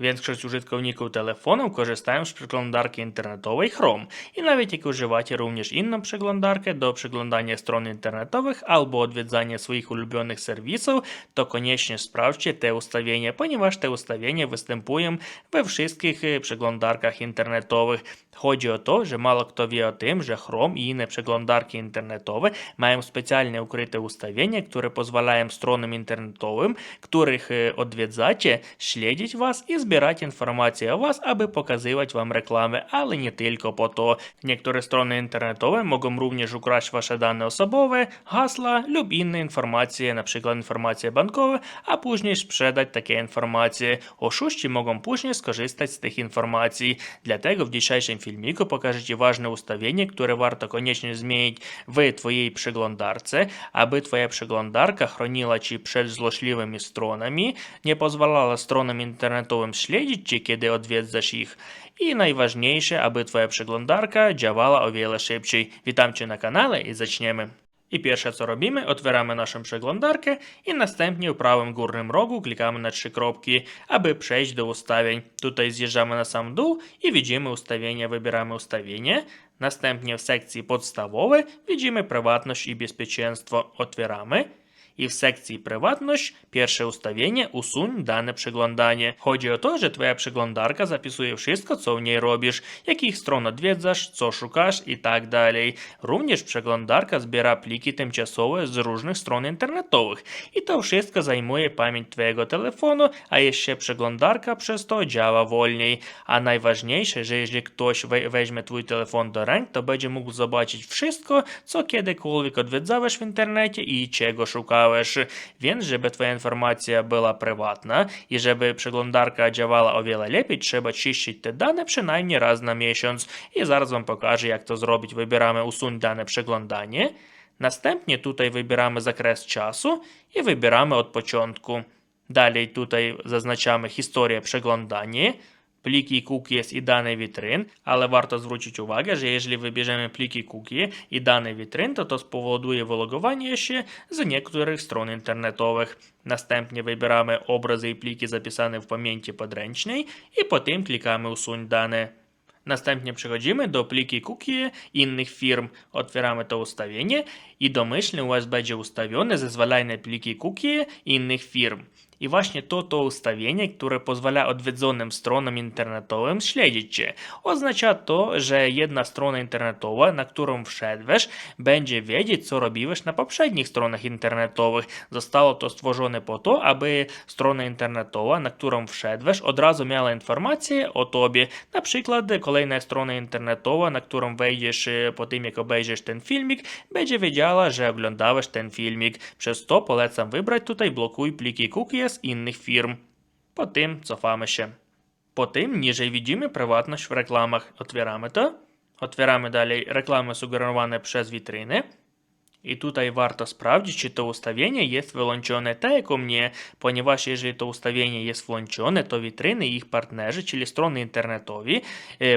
Większość użytkowników telefonu korzystają z przeglądarki internetowej Chrome i nawet jak używacie również inną przeglądarkę do przeglądania stron internetowych albo odwiedzania swoich ulubionych serwisów, to koniecznie sprawdźcie te ustawienia, ponieważ te ustawienia występują we wszystkich y, przeglądarkach internetowych. Chodzi o to, że mało kto wie o tym, że Chrome i inne przeglądarki internetowe mają specjalnie ukryte ustawienia, które pozwalają stronom internetowym, których y, odwiedzacie, śledzić Was i zbierać собирать информацию о вас, aby показывать вам рекламы, але не только по то. Некоторые страны интернетовые могут również украсть ваши данные особовые, гасла, любінна інформація, наприклад, інформація банкова, а пізніше спредать таке інформації. Ошущі можуть пізніше скористати з тих інформацій. Для того в дійшайшому фільміку покажете важне уставлення, яке варто конечно змінити в твоїй прzeglądarce, аби твоя przeglądarka хранила чи перед злошлівими сторонами, не дозволяла сторонам інтернетовим śledzić Cię, kiedy odwiedzasz ich. I najważniejsze, aby Twoja przeglądarka działała o wiele szybciej. Witam Cię na kanale i zaczniemy. I pierwsze co robimy, otwieramy naszą przeglądarkę i następnie w prawym górnym rogu klikamy na trzy kropki, aby przejść do ustawień. Tutaj zjeżdżamy na sam dół i widzimy ustawienia, wybieramy ustawienie. Następnie w sekcji podstawowej widzimy prywatność i bezpieczeństwo. Otwieramy и в секции «Приватность» перше уставлення усунь дане приглядання. Ході о то, що твоя пригляндарка записує все, що в ній робиш, яких строн відвідзаш, що шукаш і так далі. Również пригляндарка збира пліки тимчасові з різних строн інтернетових. І то все займує пам'ять твоєго телефону, а ще пригляндарка через то джава вольniej. А найважніше, що якщо хтось візьме твій телефон до рань, то буде мог побачити все, що кiedykolwiek odwiedzałeś w internecie i czego szukałeś więc żeby twoja informacja była prywatna i żeby przeglądarka działała o wiele lepiej, trzeba czyścić te dane przynajmniej raz na miesiąc i zaraz wam pokażę jak to zrobić. Wybieramy usuń dane przeglądanie, następnie tutaj wybieramy zakres czasu i wybieramy od początku. Dalej tutaj zaznaczamy historię przeglądania, pliki cookies i dane witryn, ale warto zwrócić uwagę, że jeżeli wybierzemy pliki cookie i dane witryn, to to spowoduje wylogowanie się z niektórych stron internetowych. Następnie wybieramy obrazy i pliki zapisane w pamięci podręcznej i potem klikamy usuń dane. Następnie przechodzimy do pliki cookie innych firm, otwieramy to ustawienie i domyślnie u Was będzie ustawione zezwalanie pliki cookie innych firm i właśnie to to ustawienie, które pozwala odwiedzonym stronom internetowym śledzić Cię. Oznacza to, że jedna strona internetowa, na którą wszedłeś, będzie wiedzieć, co robiłeś na poprzednich stronach internetowych. Zostało to stworzone po to, aby strona internetowa, na którą wszedłeś, od razu miała informację o Tobie. Na przykład kolejna strona internetowa, na którą wejdziesz po tym, jak obejrzysz ten filmik, będzie wiedziała, że oglądałeś ten filmik. Przez to polecam wybrać tutaj blokuj pliki cookie з інних фірм. Потым цофамище. Потым ніжэй відзімы прыватнасць в рэкламах отверамы то, отверамы далей рэкламы сугараваныя праз вітрыны, I tutaj warto sprawdzić, czy to ustawienie jest wyłączone tak jak u mnie, ponieważ jeżeli to ustawienie jest włączone, to witryny i ich partnerzy, czyli strony internetowe,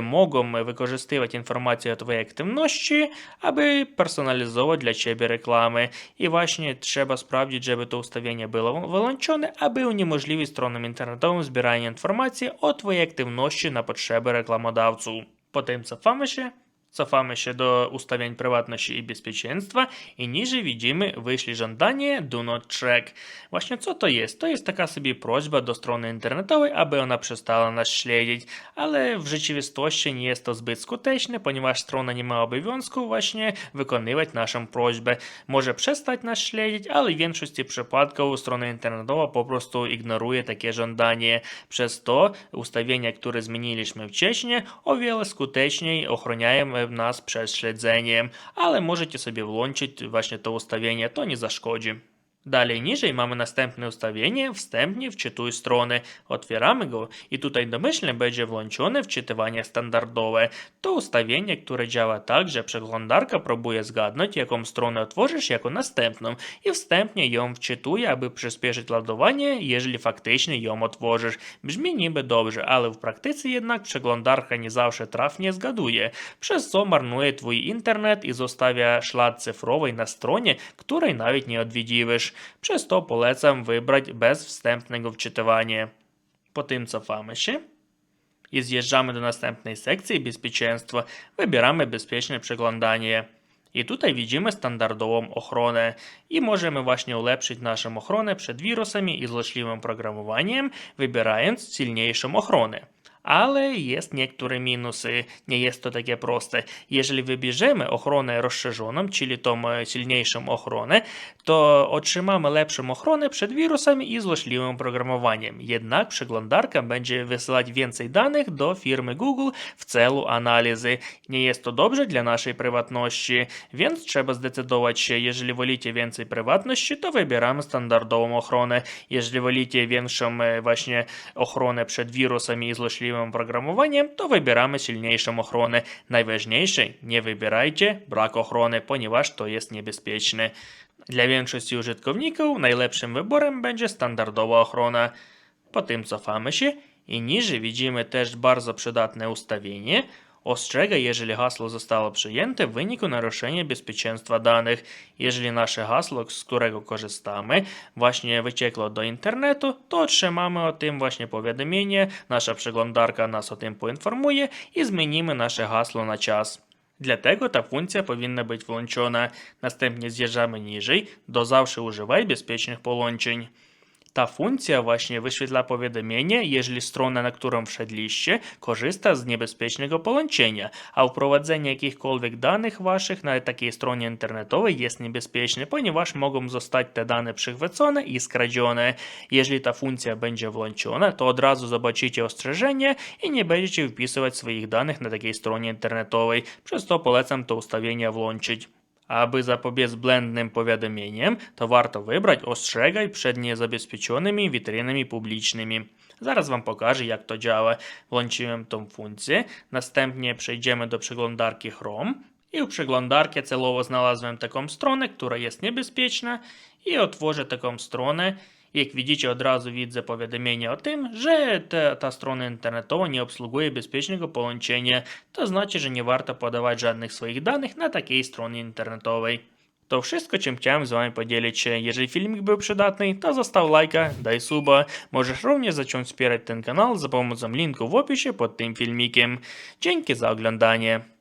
mogą wykorzystywać informację o Twojej aktywności, aby personalizować dla Ciebie reklamy. I właśnie trzeba sprawdzić, żeby to ustawienie było wyłączone, aby uniemożliwić stronom internetowym zbieranie informacji o Twojej aktywności na potrzeby reklamodawców. По тим це фамиші. Cofamy się do ustawień prywatności i bezpieczeństwa i niżej widzimy wyślij żądanie do not track. Właśnie co to jest? To jest taka sobie prośba do strony internetowej, aby ona przestała nas śledzić, ale w rzeczywistości nie jest to zbyt skuteczne, ponieważ strona nie ma obowiązku właśnie wykonywać naszą prośbę. Może przestać nas śledzić, ale w większości przypadków strona internetowa po prostu ignoruje takie żądanie. Przez to ustawienia, które zmieniliśmy wcześniej, o wiele skuteczniej ochroniają e, mamy nas przed śledzeniem, ale możecie sobie włączyć właśnie to ustawienie, to nie zaszkodzi. Далее ниже имаме настępne ustawienie, wstępnie wczytuj strony. Otwieramy go i tutaj domyślnie będzie włączone wczytywanie standardowe. To ustawienie, które działa tak, że przeglądarka próbuje zgadnąć, jaką stronę otworzysz jako następną i wstępnie ją wczytuje, aby przyspieszyć ładowanie, jeżeli faktycznie ją otworzysz. Brzmi niby dobrze, ale w praktyce jednak przeglądarka nie zawsze trafnie zgaduje, przez co marnuje twój internet i zostawia ślad cyfrowy na stronie, której nawet nie odwiedziłeś przez to polecam wybrać bez wstępnego wczytywania. Po tym cofamy się i zjeżdżamy do następnej sekcji bezpieczeństwa. Wybieramy bezpieczne przeglądanie. I tutaj widzimy standardową ochronę i możemy właśnie ulepszyć naszą ochronę przed wirusami i złośliwym programowaniem, wybierając silniejszą ochronę. Ale jest niektóre minusy, nie jest to takie proste. Jeżeli wybierzemy ochronę rozszerzoną, czyli tą silniejszą ochronę, to otrzymamy lepszą ochronę przed wirusami i złośliwym programowaniem. Jednak przeglądarka będzie wysyłać więcej danych do firmy Google w celu analizy. Nie jest to dobrze dla naszej prywatności, więc trzeba zdecydować się, jeżeli wolicie więcej prywatności, to wybieramy standardową ochronę. Jeżeli wolicie większą właśnie ochronę przed wirusami i złośliwym możliwym programowaniem, to wybieramy silniejszą ochronę. Najważniejsze, nie wybierajcie brak ochrony, ponieważ to jest niebezpieczne. Dla większości użytkowników najlepszym wyborem będzie standardowa ochrona. Po tym cofamy się i niżej widzimy też bardzo przydatne ustawienie – Осчега, ежели гасло zostało przyjęte w wyniku naruszenia bezpieczeństwa danych. Jeżeli nasze hasło, z którego korzystamy, właśnie wyciekło do internetu, to otrzymamy o tym właśnie powiadomienie, nasza przeglądarka nas o tym poinformuje i zmienimy nasze hasło na czas. Dlatego ta функція повинна бути влончена. Наступні з'їжджаємо ніжей до завжди уживай безпечних полончень. Ta funkcja właśnie wyświetla powiadomienie, jeżeli strona, na którą wszedliście, korzysta z niebezpiecznego połączenia, a wprowadzenie jakichkolwiek danych waszych na takiej stronie internetowej jest niebezpieczne, ponieważ mogą zostać te dane przychwycone i skradzione. Jeżeli ta funkcja będzie włączona, to od razu zobaczycie ostrzeżenie i nie będziecie wpisywać swoich danych na takiej stronie internetowej. Przez to polecam to ustawienie włączyć. Aby zapobiec błędnym powiadomieniom, to warto wybrać ostrzegaj przed niezabezpieczonymi witrynami publicznymi. Zaraz Wam pokażę jak to działa. Włączyłem tą funkcję, następnie przejdziemy do przeglądarki Chrome i w przeglądarce celowo znalazłem taką stronę, która jest niebezpieczna i otworzę taką stronę Як відічі одразу від заповідомлення о тим, що та, та сторона інтернетова не обслугує безпечного получення, то значить, що не варто подавати жодних своїх даних на такій стороні інтернетовій. То wszystko, чим chciałem з вами поделить się. Jeżeli filmik był przydatny, to zostaw лайка, дай суба. Możesz również zacząć wspierać ten kanał za pomocą linku w opisie pod tym filmikiem. Dzięki za oglądanie.